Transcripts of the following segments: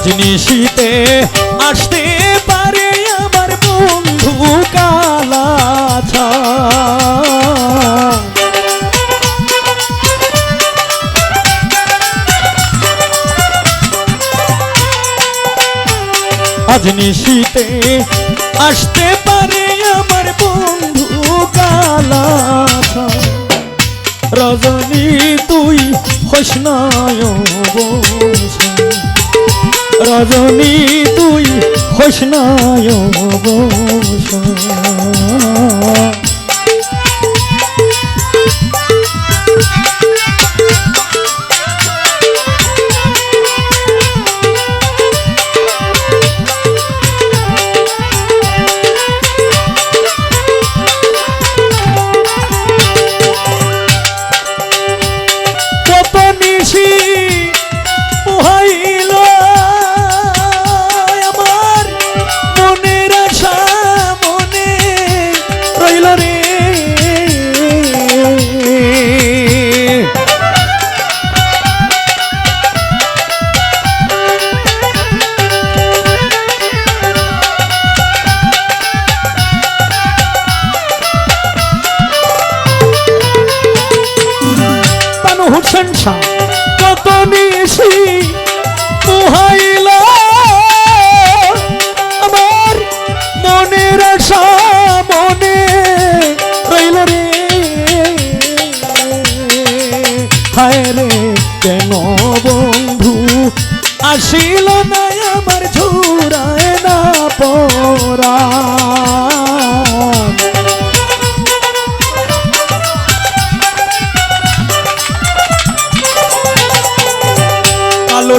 আজ নিশীতে আসতে পারে আমার বন্ধু কালাছা। আজ নিশীতে আসতে পারে আমার বন্ধু কালাছা। রজনী, তুই হোসনায় বসা রজনী তুই হোসনায় বসা শাহ কত নিশি পোহাইল। আমার মনের আশা মনে রইল রে। হায় রে, কেন বন্ধু আসিল না?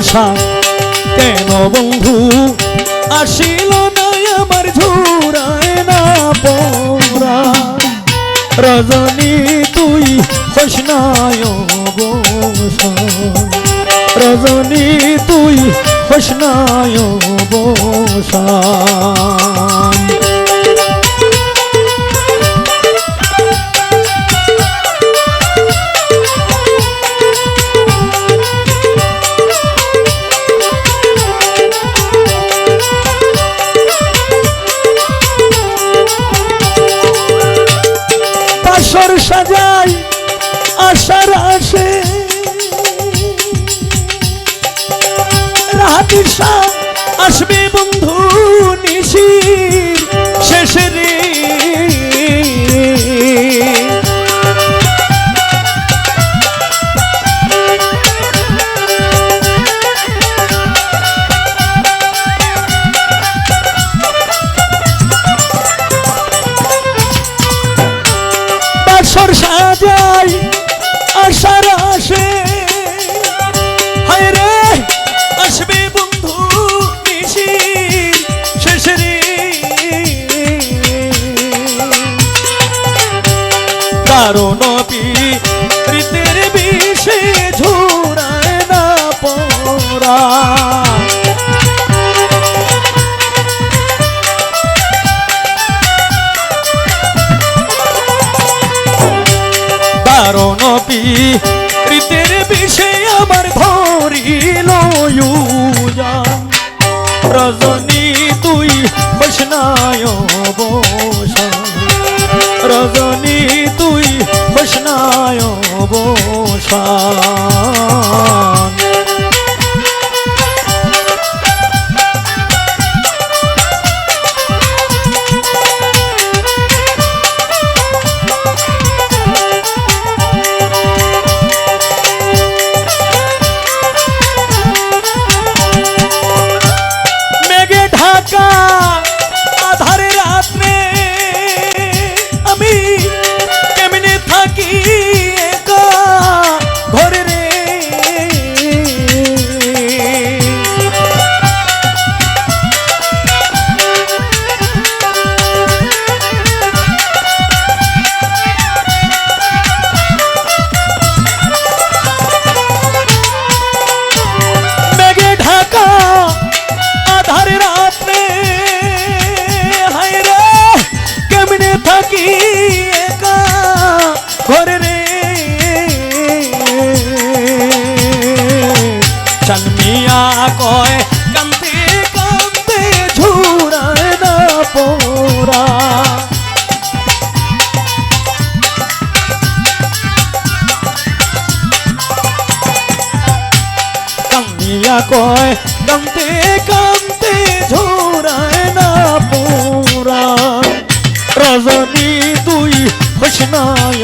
আলোসা কেন বন্ধু, আসিল না আমার ঝুরায় না পোরা রজনী, তুই রজনী, তুই হোসনায় বসা আশার আসে। রাহাতির শাহ আসবে বন্ধু নিশির কারণ রীতের বিষে আমার ধরিল রজনী তুই বসনায় বস রজনী তুই বসনায় বসা কয় কান্দে কান্দে ঝুড়ায় না পোরা কান্দিয়া কয় কান্দে কান্দে ঝুড়ায় না পোরা রজনী তুই খুশনায়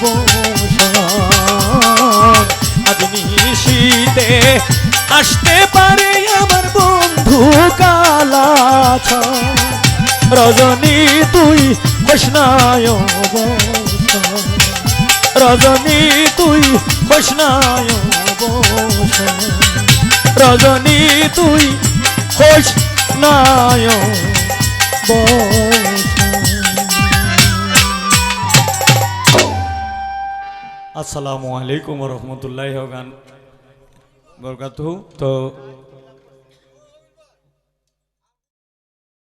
বসা। আজ নিশিতে আসতে কালা রজনী তুই হোসনায় রজনী তুই হোসনায় রজনী তুই হোসনায় আসসালামু আলাইকুম রহমতুল্লাহ গান বরকাতু তো